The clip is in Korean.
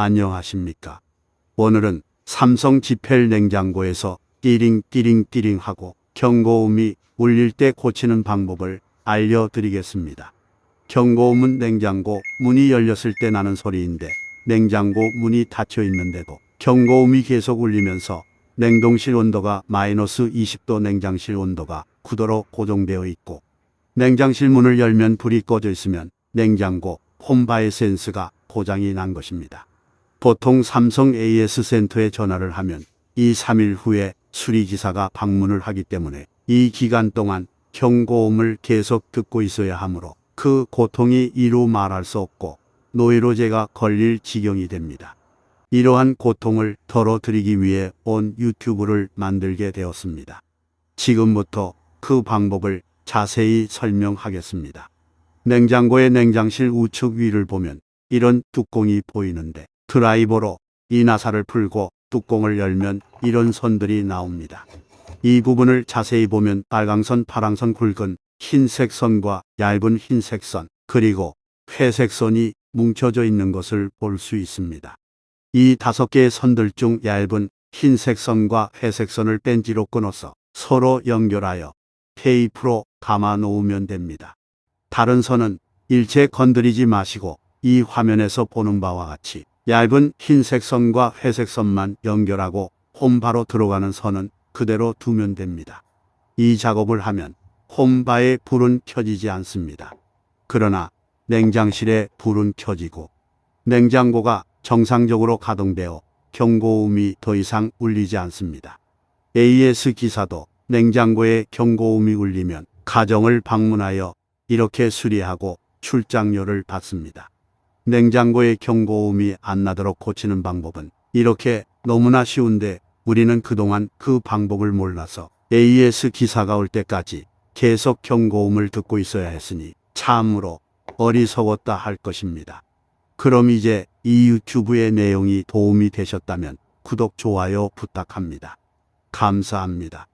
안녕하십니까. 오늘은 삼성 지펠 냉장고에서 띠링띠링띠링 하고 경고음이 울릴 때 고치는 방법을 알려드리겠습니다. 경고음은 냉장고 문이 열렸을 때 나는 소리인데 냉장고 문이 닫혀 있는데도 경고음이 계속 울리면서 냉동실 온도가 마이너스 20도 냉장실 온도가 9도로 고정되어 있고 냉장실 문을 열면 불이 꺼져 있으면 냉장고 홈바의 센스가 고장이 난 것입니다. 보통 삼성 AS 센터에 전화를 하면 2, 3일 후에 수리기사가 방문을 하기 때문에 이 기간 동안 경고음을 계속 듣고 있어야 하므로 그 고통이 이루 말할 수 없고 노이로제가 걸릴 지경이 됩니다. 이러한 고통을 덜어드리기 위해 온 유튜브를 만들게 되었습니다. 지금부터 그 방법을 자세히 설명하겠습니다. 냉장고의 냉장실 우측 위를 보면 이런 뚜껑이 보이는데 드라이버로 이 나사를 풀고 뚜껑을 열면 이런 선들이 나옵니다. 이 부분을 자세히 보면 빨강선, 파랑선, 굵은 흰색 선과 얇은 흰색 선, 그리고 회색 선이 뭉쳐져 있는 것을 볼 수 있습니다. 이 다섯 개의 선들 중 얇은 흰색 선과 회색 선을 뺀지로 끊어서 서로 연결하여 테이프로 감아 놓으면 됩니다. 다른 선은 일체 건드리지 마시고 이 화면에서 보는 바와 같이 얇은 흰색 선과 회색 선만 연결하고 홈바로 들어가는 선은 그대로 두면 됩니다. 이 작업을 하면 홈바에 불은 켜지지 않습니다. 그러나 냉장실에 불은 켜지고 냉장고가 정상적으로 가동되어 경고음이 더 이상 울리지 않습니다. AS 기사도 냉장고에 경고음이 울리면 가정을 방문하여 이렇게 수리하고 출장료를 받습니다. 냉장고에 경고음이 안 나도록 고치는 방법은 이렇게 너무나 쉬운데 우리는 그동안 그 방법을 몰라서 AS 기사가 올 때까지 계속 경고음을 듣고 있어야 했으니 참으로 어리석었다 할 것입니다. 그럼 이제 이 유튜브의 내용이 도움이 되셨다면 구독, 좋아요 부탁합니다. 감사합니다.